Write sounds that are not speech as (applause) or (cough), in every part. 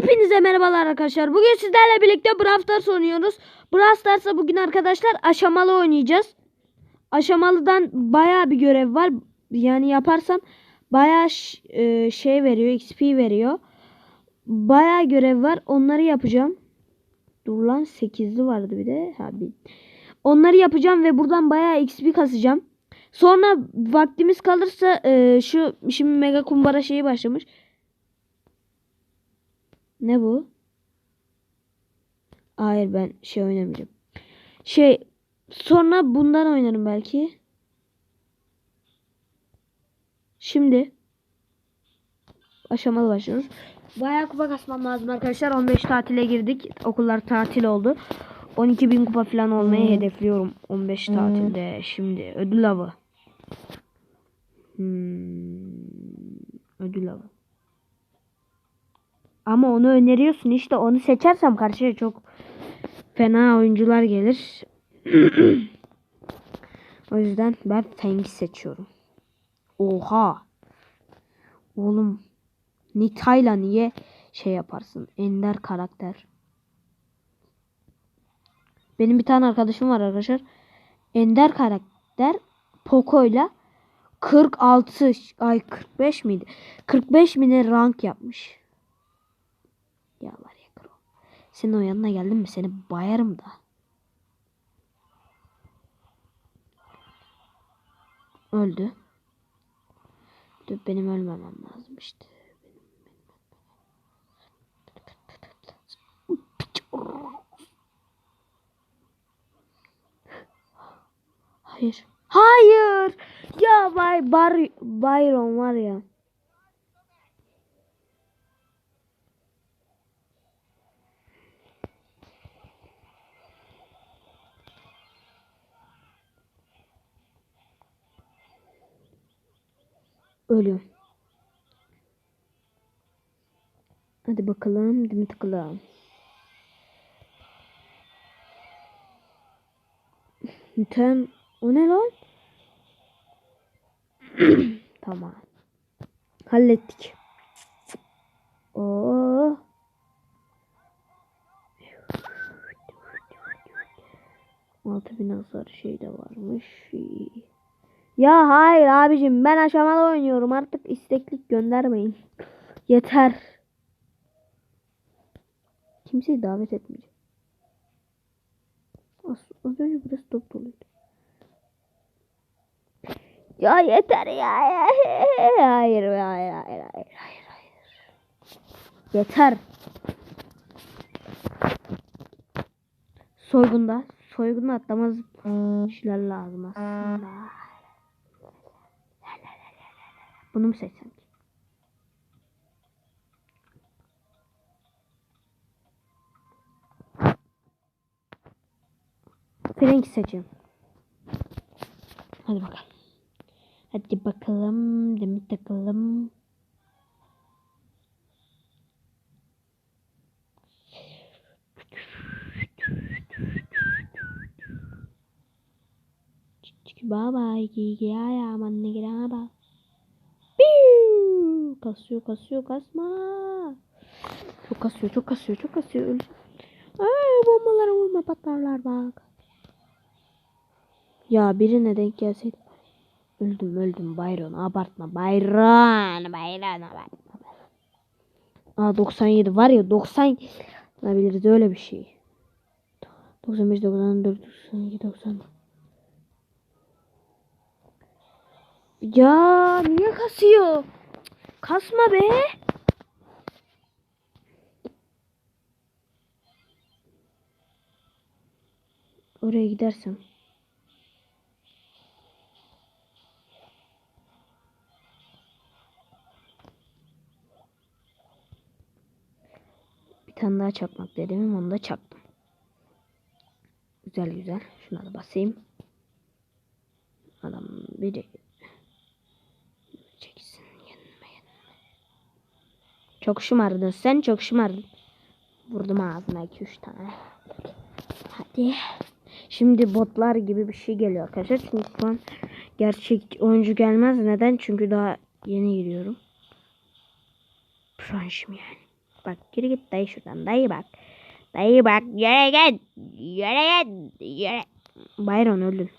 Hepinize merhabalar arkadaşlar. Bugün sizlerle birlikte Brawl Stars oynuyoruz. Brawl Stars'a bugün arkadaşlar aşamalı oynayacağız. Aşamalıdan baya bir görev var. Yani yaparsam baya şey veriyor, XP veriyor. Baya görev var. Onları yapacağım. Dur lan 8'li vardı bir de. Ha, bir. Onları yapacağım ve buradan baya XP kasacağım. Sonra vaktimiz kalırsa e, şu şimdi mega kumbara şeyi başlamış. Ne bu? Hayır ben şey oynamayacağım. Şey sonra bundan oynarım belki. Şimdi aşamalı başlıyoruz. Bayağı kupa kasmam lazım arkadaşlar. 15 tatile girdik. Okullar tatil oldu. 12 bin kupa falan olmayı hedefliyorum 15 tatilde. Şimdi ödül avı. Hmm, ödül avı. Ama onu öneriyorsun işte onu seçersem karşıya çok fena oyuncular gelir. (clears throat) o yüzden ben Feng'i seçiyorum. Oha. Oğlum Nita'yla niye şey yaparsın? Ender karakter. Benim bir tane arkadaşım var arkadaşlar. Ender karakter Poco'yla 46 ay 45 miydi? 45 mine rank yapmış. Ya var ya kro. Senin o yanına geldim mi seni bayarım da. Öldü. Dur benim ölmemem lazım işte. Hayır. Hayır. Ya Bay Bar Byron var ya. Ölüyorum. Hadi bakalım. Değil mi tıklayalım. Tamam. O ne lan? (clears throat) tamam. Hallettik. Oo. Altı bin hasar şey de varmış. Ya hayır abicim ben aşamalı oynuyorum artık isteklik göndermeyin. Yeter. Kimseyi davet etmeyeceğim. Az, az önce burası top doluydu. Ya yeter ya. Hayır hayır hayır hayır hayır hayır. Yeter. Soygunda. Soygunda atlamaz şeyler lazım aslında. Bunu mu seçsem ki? Frank seçeyim. Hadi bakalım. Hadi bakalım. Demir takalım. Baba gigi ya manne giraba. Kasıyor kasıyor kasma. Çok kasıyor çok kasıyor çok kasıyor. Ölecek. Aa, bombalara vurma patlarlar bak. Ya birine denk gelseydi. Öldüm öldüm Bayron abartma Bayron Bayron abartma. Aa 97 var ya 90 olabiliriz öyle bir şey. 95 94 92 90 Ya niye kasıyor? Kasma be. Oraya gidersem. Bir tane daha çakmak dedim. Onu da çaktım. Güzel güzel. Şuna da basayım. Adam biri Çok şımardın sen çok şımardın. Vurdum ağzına 2-3 tane. Hadi. Şimdi botlar gibi bir şey geliyor arkadaşlar. Çünkü şu an gerçek oyuncu gelmez. Neden? Çünkü daha yeni giriyorum. Franşim yani. Bak yürü git dayı şuradan. Dayı bak. Dayı bak. Yere git. Yere git. Yere. Bayron öldün.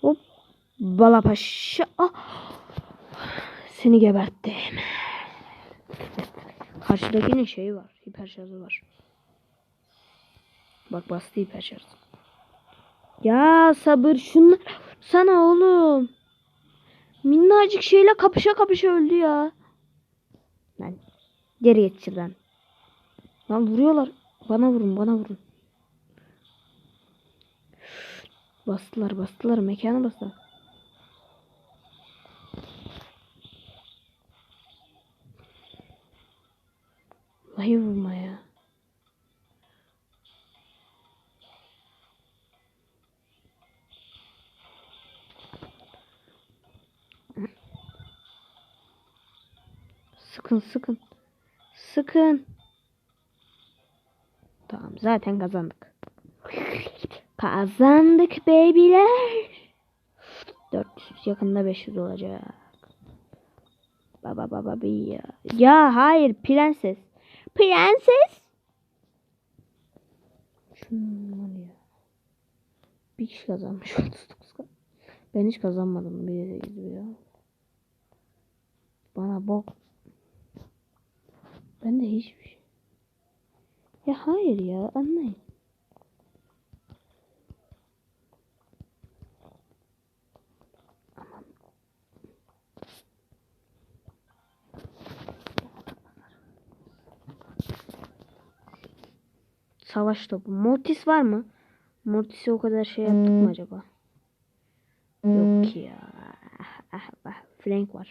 Hop. Balapaşa. Ah. Seni geberttim. Karşıdakinin şeyi var. Hiper şarjı var. Bak bastı hiper şarjı. Ya sabır şunlar sana oğlum. Minnacık şeyle kapışa kapışa öldü ya. Lan geri geç şuradan. Lan vuruyorlar. Bana vurun bana vurun. Bastılar bastılar mekana bastılar. Ya. Sıkın sıkın. Sıkın. Tamam zaten kazandık. Kazandık babyler. 400 yakında 500 olacak. Baba baba bir ya. Ya hayır prenses. Prenses. Şunlar ya. Bir kişi kazanmış (laughs) 39 kaz- Ben hiç kazanmadım bir ya. Bana bok. Ben de hiçbir şey. Ya hayır ya anlayın. Savaş topu. Mortis var mı? Mortis'e o kadar şey yaptık mı acaba? Yok ya. Ah, ah, Frank var.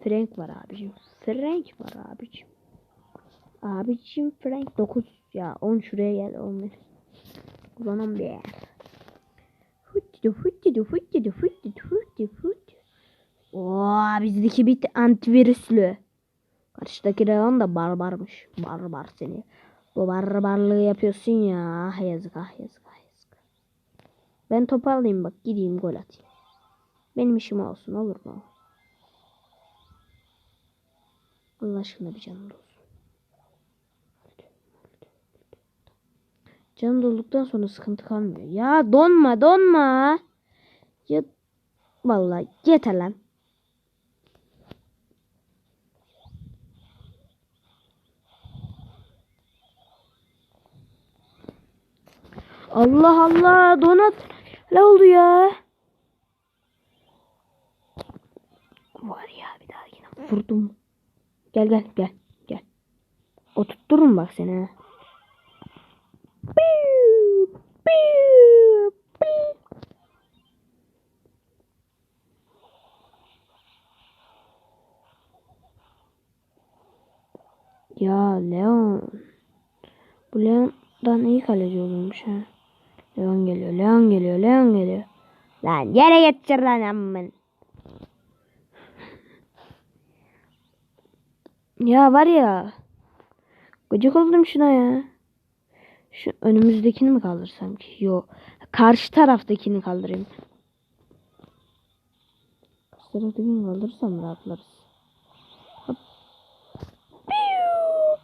Frank var abicim. Frank var abicim. Abicim Frank 9 ya 10 şuraya gel 11. Ulan 11. Hutti hutti hutti hutti hutti hutti. Oo bizdeki bit antivirüslü. Karşıdaki Rehan da barbarmış. Barbar seni. Bu barbarlığı yapıyorsun ya. Ah yazık ah yazık ah yazık. Ben topu alayım bak gideyim gol atayım. Benim işim olsun olur mu? Allah aşkına bir canım olsun. Canım dolduktan sonra sıkıntı kalmıyor. Ya donma donma. Ya vallahi yeter lan. Allah Allah donat ne oldu ya? Var ya bir daha yine vurdum. Gel gel gel gel. Oturttururum bak seni. ha. Piu, piu, piu. Ya Leon. Bu Leon'dan iyi kaleci olurmuş ha. Leon geliyor, Leon geliyor, Leon geliyor. Lan yere geçir lan amın. Ya var ya. Gıcık oldum şuna ya. Şu önümüzdekini mi kaldırsam ki? Yok. Karşı taraftakini kaldırayım. Karşı taraftakini kaldırırsam rahatlarız. Hop. Piu.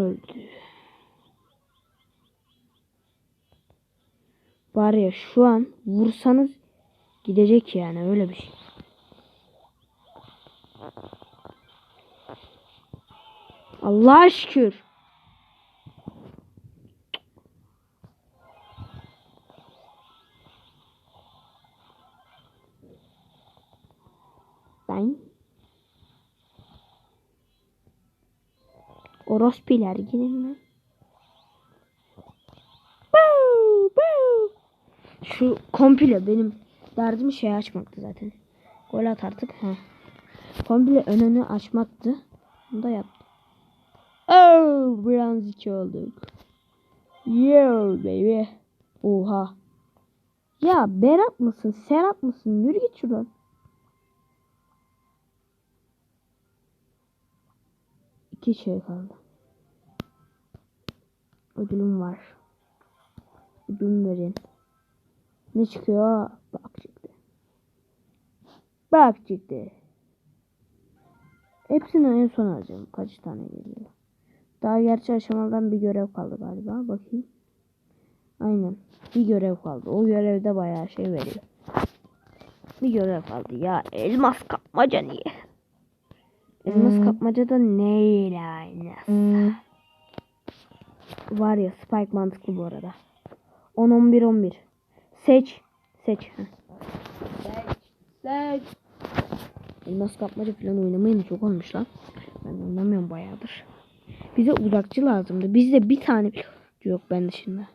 Öldü. Var ya şu an vursanız gidecek yani öyle bir şey. Allah'a şükür. Ben Orospiler gidin mi? Şu komple benim derdim şey açmaktı zaten. Gol at artık. Heh. Komple önünü açmaktı. Bunu da yaptım. Oh, biraz iki olduk. Yo baby. Oha. Ya Berat mısın? Serhat mısın? Yürü git şuradan. İki şey kaldı. Ödülüm var. Ödülüm verin. Ne çıkıyor? Bak çıktı. Bak ciddi. Hepsini en son alacağım. Kaç tane geliyor? Daha gerçi aşamadan bir görev kaldı galiba. Bakayım. Aynen. Bir görev kaldı. O görevde bayağı şey veriyor. Bir görev kaldı. Ya elmas kapmaca niye? Elmas kapmaca da neyle aynası? Var ya Spike mantıklı bu arada. 10 11 11. Seç. Seç. Heh. Seç. Elmas kapmaca falan oynamayı mı çok olmuş lan. Ben oynamıyorum bayağıdır. Bize uzakçı lazımdı. Bizde bir tane (laughs) yok ben dışında.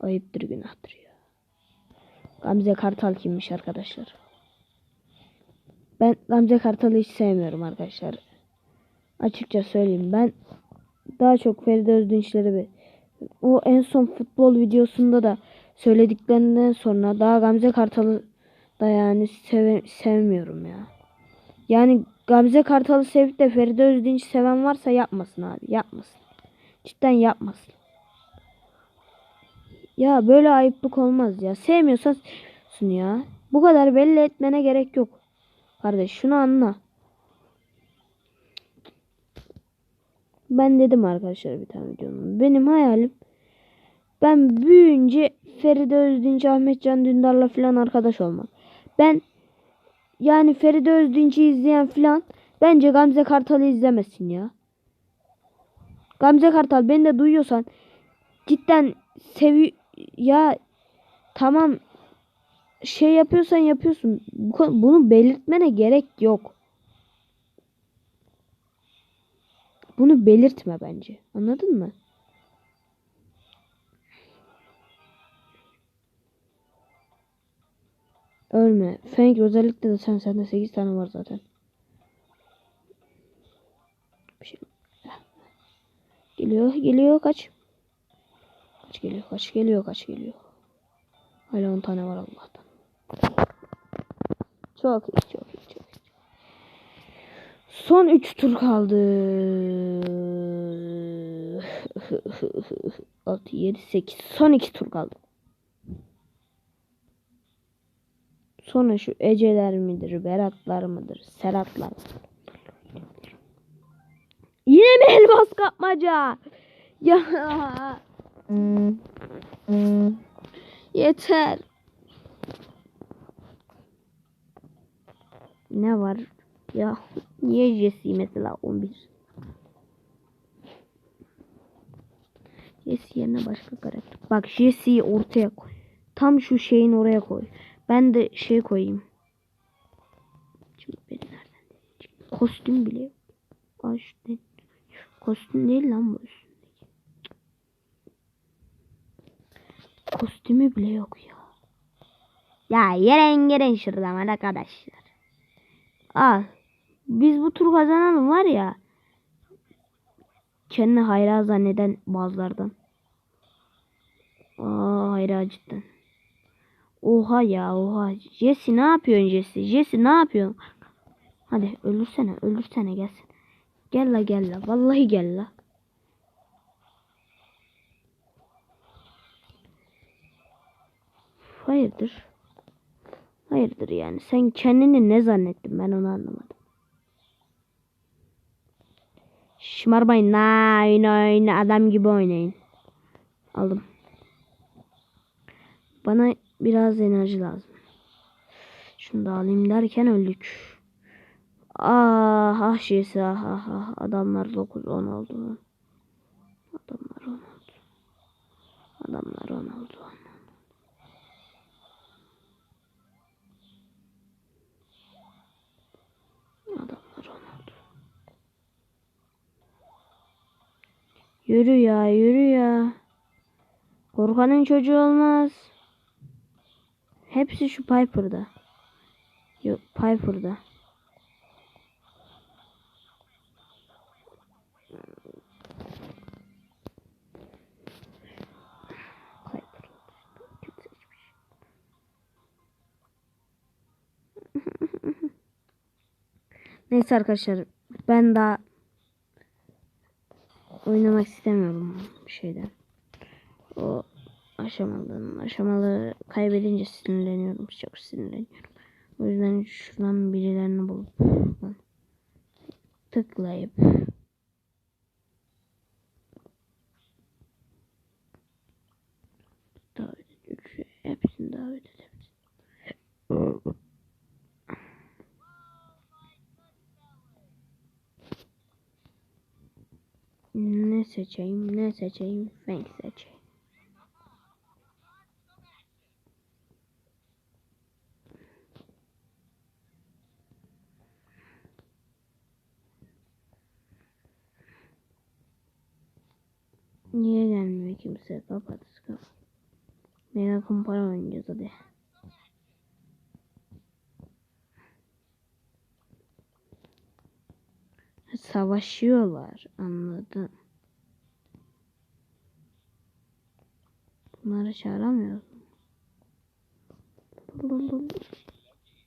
Ayıptır günahtır ya. Gamze Kartal kimmiş arkadaşlar? Ben Gamze Kartal'ı hiç sevmiyorum arkadaşlar. Açıkça söyleyeyim. Ben daha çok Feride Özdinçleri o en son futbol videosunda da söylediklerinden sonra daha Gamze Kartal'ı da yani seve- sevmiyorum ya. Yani Gamze Kartal'ı sevip de Feride Özdinç seven varsa yapmasın abi. Yapmasın. Cidden yapmasın. Ya böyle ayıplık olmaz ya. Sevmiyorsan ya. Bu kadar belli etmene gerek yok. Kardeş şunu anla. Ben dedim arkadaşlar bir tane videonun. Benim hayalim ben büyüyünce Feride Özdinç, Ahmet Can Dündar'la falan arkadaş olmak. Ben yani Feride Özdinç'i izleyen falan bence Gamze Kartal'ı izlemesin ya. Gamze Kartal beni de duyuyorsan cidden sevi ya tamam şey yapıyorsan yapıyorsun. Bunu belirtmene gerek yok. Bunu belirtme bence. Anladın mı? Ölme. Fenk özellikle de sen sende 8 tane var zaten. Bir şey. Geliyor, geliyor kaç. Kaç geliyor, kaç geliyor, kaç geliyor. Hala 10 tane var Allah'tan. Çok iyi, çok. Son 3 tur kaldı. 6, 7, 8. Son 2 tur kaldı. Sonra şu Eceler midir, Beratlar mıdır, Serhatlar mıdır? Yine mi elmas kapmaca? (laughs) Ya yeter. Ne var? Ya niye Jesse mesela 11? Jesse yerine başka karakter. Bak Jesse'yi ortaya koy. Tam şu şeyin oraya koy. Ben de şey koyayım. Şimdi beni nereden? Kostüm bile yok. Aa şu ne? Kostüm değil lan bu üstündeki. Kostümü bile yok ya. Ya yeren yeren şuradan arkadaşlar. Al. Biz bu tur kazanalım var ya. Kendini hayra zanneden bazılardan. Aa hayra cidden. Oha ya oha. Jesse ne yapıyorsun Jesse? Jesse ne yapıyorsun? Hadi ölürsene ölürsene gelsin. Gel la gel la. Vallahi gel la. Hayırdır? Hayırdır yani. Sen kendini ne zannettin ben onu anlamadım. Şımarmayın oyun oyun adam gibi oynayın. Aldım. Bana biraz enerji lazım. Şunu da alayım derken öldük. Ah ah şeysi ah ah ah. Adamlar 9 10 oldu. Adamlar 10 oldu. Adamlar 10 oldu. Adamlar 10 oldu. Yürü ya yürü ya. Korkanın çocuğu olmaz. Hepsi şu Piper'da. Yok Piper'da. (laughs) Neyse arkadaşlar ben daha oynamak istemiyorum şeyden. O aşamalı. Aşamalı kaybedince sinirleniyorum. Çok sinirleniyorum. O yüzden şuradan birilerini bulup tıklayıp davet et. Hepsini davet et. hepsini. Ne seçeyim, ne seçeyim, Fang seçeyim. Niye gelmiyor kimse? Kapat, kapat. Mega kumpara oynayacağız hadi. Savaşıyorlar, anladım. Bunları çağıramıyoruz.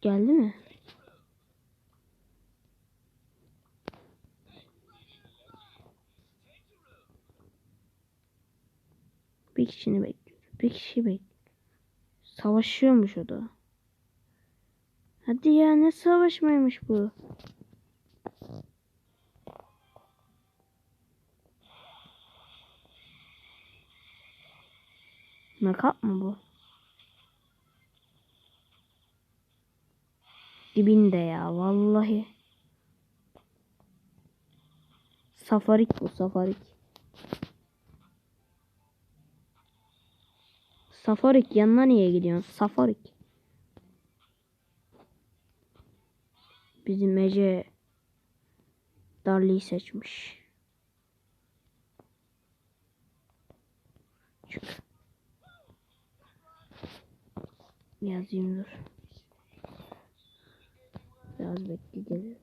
Geldi mi? Bir kişini bekliyorum. Bir kişi bek. Savaşıyormuş o da. Hadi ya ne savaşmaymış bu? Nakap mı bu? Dibinde ya vallahi. Safarik bu safarik. Safarik yanına niye gidiyorsun? Safarik. Bizim Ece Darlı'yı seçmiş. Çık. Yazayım dur. Biraz bekleyeceğiz.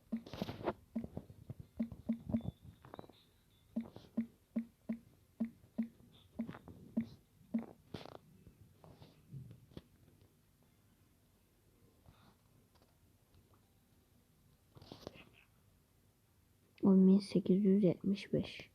On bin.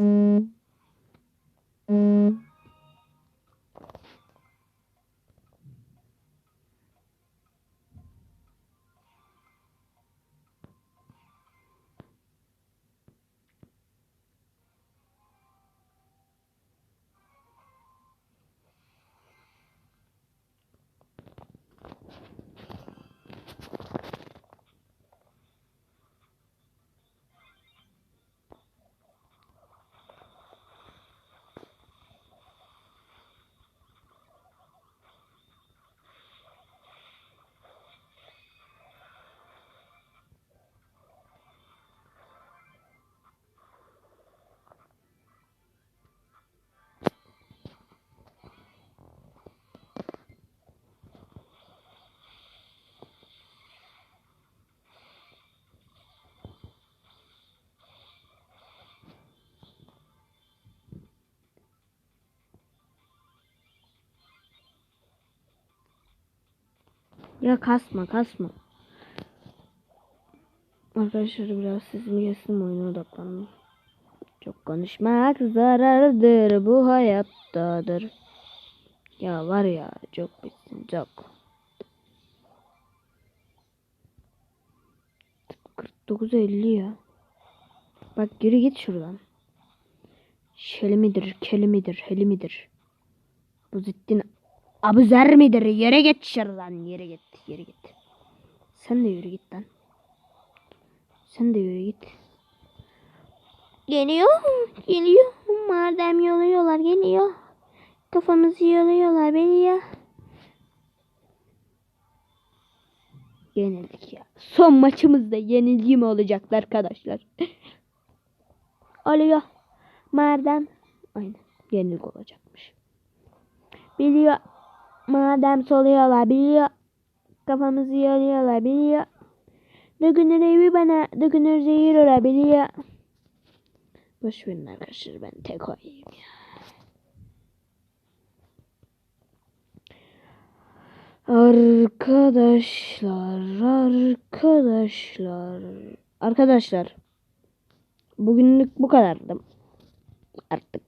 Mm. Ya kasma kasma. Arkadaşlar biraz sesim gelsin oyuna odaklandım. Çok konuşmak zarardır bu hayattadır. Ya var ya çok bitsin çok. 49.50 ya. Bak geri git şuradan. Şeli midir, keli midir, heli midir? Bu zittin abuzer midir? Yere git şuradan, yere git, yere git. Sen de yürü git lan. Sen de yürü git. Geliyor, geliyor. Madem yoluyorlar, geliyor. Kafamızı yoluyorlar, geliyor. Yenildik ya. Son maçımızda yenilgi mi olacak arkadaşlar? (laughs) Oluyor. Madem aynen yenilgi olacakmış. Biliyor. Madem soluyorlar biliyor. Kafamızı yoluyorlar biliyor. Dökünür evi bana. Dökünür zehir ora biliyor. Boş verin arkadaşlar ben tek oynayayım ya. Arkadaşlar, arkadaşlar, arkadaşlar. Bugünlük bu kadardı. Artık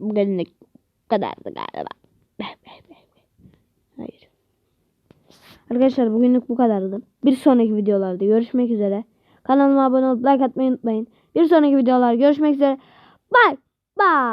bugünlük bu kadardı galiba. Arkadaşlar bugünlük bu kadardı. Bir sonraki videolarda görüşmek üzere. Kanalıma abone olup like atmayı unutmayın. Bir sonraki videolarda görüşmek üzere. Bye. Bye.